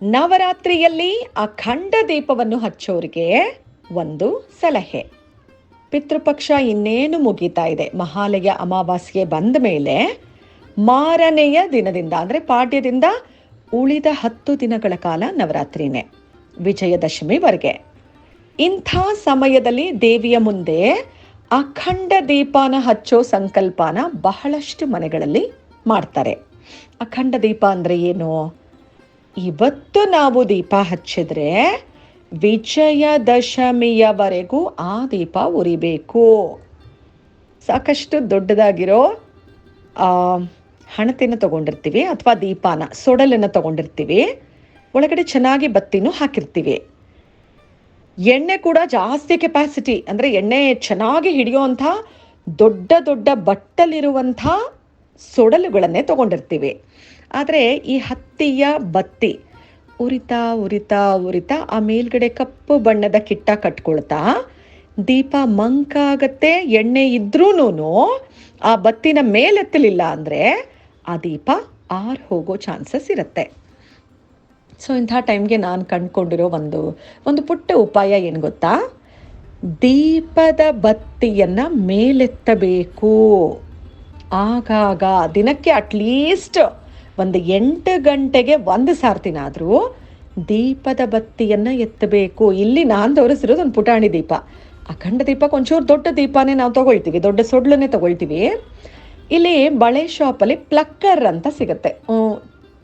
ನವರಾತ್ರಿಯಲ್ಲಿ ಅಖಂಡ ದೀಪವನ್ನು ಹಚ್ಚೋರಿಗೆ ಒಂದು ಸಲಹೆ. ಪಿತೃಪಕ್ಷ ಇನ್ನೇನು ಮುಗೀತಾ ಇದೆ? ಮಹಾಲಯ ಅಮಾವಾಸ್ಯೆ ಬಂದ ಮೇಲೆ ಮಾರನೆಯ ದಿನದಿಂದ, ಅಂದರೆ ಪಾಡ್ಯದಿಂದ ಉಳಿದ ಹತ್ತು ದಿನಗಳ ಕಾಲ ನವರಾತ್ರಿನೇ, ವಿಜಯದಶಮಿವರೆಗೆ. ಇಂಥ ಸಮಯದಲ್ಲಿ ದೇವಿಯ ಮುಂದೆ ಅಖಂಡ ದೀಪಾನ ಹಚ್ಚೋ ಸಂಕಲ್ಪನ ಬಹಳಷ್ಟು ಮನೆಗಳಲ್ಲಿ ಮಾಡ್ತಾರೆ. ಅಖಂಡ ದೀಪ ಅಂದರೆ ಏನು? ಇವತ್ತು ನಾವು ದೀಪ ಹಚ್ಚಿದ್ರೆ ವಿಜಯದಶಮಿಯವರೆಗೂ ಆ ದೀಪ ಉರಿಬೇಕು. ಸಾಕಷ್ಟು ದೊಡ್ಡದಾಗಿರೋ ಆ, ಹಣತೆನ ತಗೊಂಡಿರ್ತೀವಿ ಅಥವಾ ದೀಪಾನ ಸೊಡಲನ್ನು ತಗೊಂಡಿರ್ತೀವಿ. ಒಳಗಡೆ ಚೆನ್ನಾಗಿ ಬತ್ತಿನೂ ಹಾಕಿರ್ತೀವಿ. ಎಣ್ಣೆ ಕೂಡ ಜಾಸ್ತಿ ಕೆಪಾಸಿಟಿ ಅಂದರೆ ಎಣ್ಣೆ ಚೆನ್ನಾಗಿ ಹಿಡಿಯುವಂಥ ದೊಡ್ಡ ದೊಡ್ಡ ಬಟ್ಟಲಿರುವಂಥ ಸೊಡಲುಗಳನ್ನೇ ತಗೊಂಡಿರ್ತೀವಿ. ಆದರೆ ಈ ಹತ್ತಿಯ ಬತ್ತಿ ಉರಿತಾ ಉರಿತಾ ಉರಿತಾ ಆ ಮೇಲ್ಗಡೆ ಕಪ್ಪು ಬಣ್ಣದ ಕಿಟ್ಟ ಕಟ್ಕೊಳ್ತಾ ದೀಪ ಮಂಕಾಗತ್ತೆ ಎಣ್ಣೆ ಇದ್ರೂ ಆ ಬತ್ತಿನ ಮೇಲೆತ್ತಲಿಲ್ಲ ಅಂದರೆ ಆ ದೀಪ ಆರ್ ಹೋಗೋ ಚಾನ್ಸಸ್ ಇರುತ್ತೆ. ಸೊ ಇಂಥ ಟೈಮ್ಗೆ ನಾನು ಕಂಡುಕೊಂಡಿರೋ ಒಂದು ಒಂದು ಪುಟ್ಟ ಉಪಾಯ ಏನು ಗೊತ್ತಾ? ದೀಪದ ಬತ್ತಿಯನ್ನು ಮೇಲೆತ್ತಬೇಕು. ಆಗಾಗ ದಿನಕ್ಕೆ ಅಟ್ಲೀಸ್ಟ್ ಒಂದು ಎಂಟು ಗಂಟೆಗೆ ಒಂದು ಸಾರ್ತಿನಾದರೂ ದೀಪದ ಬತ್ತಿಯನ್ನು ಎತ್ತಬೇಕು. ಇಲ್ಲಿ ನಾನು ತೋರಿಸಿರೋದು ಒಂದು ಪುಟಾಣಿ ದೀಪ. ಅಖಂಡ ದೀಪಕ್ಕೆ ಒಂಚೂರು ದೊಡ್ಡ ದೀಪನೇ ನಾವು ತಗೊಳ್ತೀವಿ, ದೊಡ್ಡ ಸೊಡ್ಲನ್ನೇ ತಗೊಳ್ತೀವಿ. ಇಲ್ಲಿ ಬಳೆ ಶಾಪಲ್ಲಿ ಪ್ಲಕ್ಕರ್ ಅಂತ ಸಿಗುತ್ತೆ.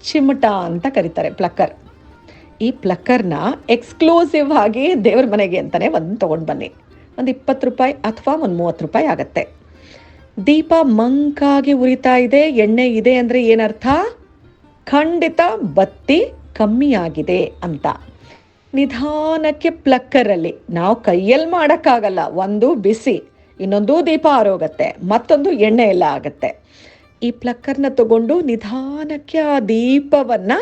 ಚಿಮಟ ಅಂತ ಕರೀತಾರೆ ಪ್ಲಕ್ಕರ್ ಈ ಪ್ಲಕ್ಕರ್ನ ಎಕ್ಸ್ಕ್ಲೂಸಿವ್ ಆಗಿ ದೇವ್ರ ಮನೆಗೆ ಅಂತಲೇ ಒಂದು ತೊಗೊಂಡು ಬನ್ನಿ. ಒಂದು ಇಪ್ಪತ್ತು ರೂಪಾಯಿ ಅಥವಾ ಒಂದು ಮೂವತ್ತು ರೂಪಾಯಿ ಆಗುತ್ತೆ. ದೀಪ ಮಂಕಾಗಿ ಉರಿತಾ ಇದೆ, ಎಣ್ಣೆ ಇದೆ ಅಂದರೆ ಏನರ್ಥ? ಖಂಡಿತ ಬತ್ತಿ ಕಮ್ಮಿ ಆಗಿದೆ ಅಂತ. ನಿಧಾನಕ್ಕೆ ಪ್ಲಕ್ಕರಲ್ಲಿ ನಾವು ಕೈಯಲ್ಲಿ ಮಾಡೋಕ್ಕಾಗಲ್ಲ. ಒಂದು ಬಿಸಿ, ಇನ್ನೊಂದು ದೀಪ ಆರೋಗತ್ತೆ. ಮತ್ತೊಂದು ಎಣ್ಣೆ ಎಲ್ಲ ಆಗುತ್ತೆ. ಈ ಪ್ಲಕ್ಕರ್ನ ತಗೊಂಡು ನಿಧಾನಕ್ಕೆ ಆ ದೀಪವನ್ನು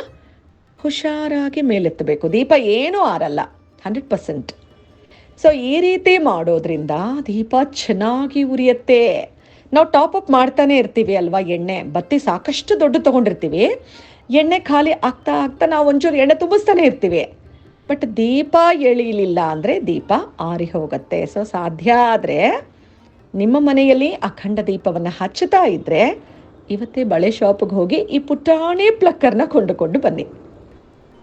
ಹುಷಾರಾಗಿ ಮೇಲೆತ್ತಬೇಕು. ದೀಪ ಏನೂ ಆರಲ್ಲ. Hundred percent. ಸೊ ಈ ರೀತಿ ಮಾಡೋದ್ರಿಂದ ದೀಪ ಚೆನ್ನಾಗಿ ಉರಿಯುತ್ತೆ. ನಾವು ಟಾಪ್ ಅಪ್ ಮಾಡ್ತಾನೆ ಇರ್ತೀವಿ ಅಲ್ವಾ ಎಣ್ಣೆ? ಬತ್ತಿ ಸಾಕಷ್ಟು ದೊಡ್ಡ ತಗೊಂಡಿರ್ತೀವಿ. ಎಣ್ಣೆ ಖಾಲಿ ಆಗ್ತಾ ಆಗ್ತಾ ನಾವು ಒಂಚೂರು ಎಣ್ಣೆ ತುಂಬಿಸ್ತಾನೆ ಇರ್ತೀವಿ. ಬಟ್ ದೀಪ ಎಳೀಲಿಲ್ಲ ಅಂದರೆ ದೀಪ ಆರಿ ಹೋಗುತ್ತೆ. ಸೊ ಸಾಧ್ಯ ಆದರೆ ನಿಮ್ಮ ಮನೆಯಲ್ಲಿ ಅಖಂಡ ದೀಪವನ್ನು ಹಚ್ಚುತ್ತಾ ಇದ್ದರೆ ಇವತ್ತೇ ಬಳೆ ಶಾಪಿಗೆ ಹೋಗಿ ಈ ಪುಟಾಣಿ ಪ್ಲಕ್ಕರ್ನ ಕೊಂಡುಕೊಂಡು ಬನ್ನಿ.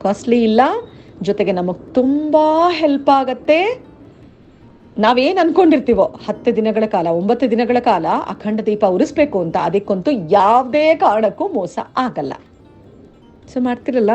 ಕಾಸ್ಟ್ಲಿ ಇಲ್ಲ. ಜೊತೆಗೆ ನಮಗೆ ತುಂಬ ಹೆಲ್ಪ್ ಆಗತ್ತೆ. ನಾವೇನು ಅನ್ಕೊಂಡಿರ್ತೀವೋ, ಹತ್ತು ದಿನಗಳ ಕಾಲ, ಒಂಬತ್ತು ದಿನಗಳ ಕಾಲ ಅಖಂಡ ದೀಪ ಉರಿಸ್ಬೇಕು ಅಂತ ಅದಕ್ಕಂತೂ ಯಾವುದೇ ಕಾರಣಕ್ಕೂ ಮೋಸ ಆಗಲ್ಲ. ಸೊ ಮಾಡ್ತಿರಲ್ಲ?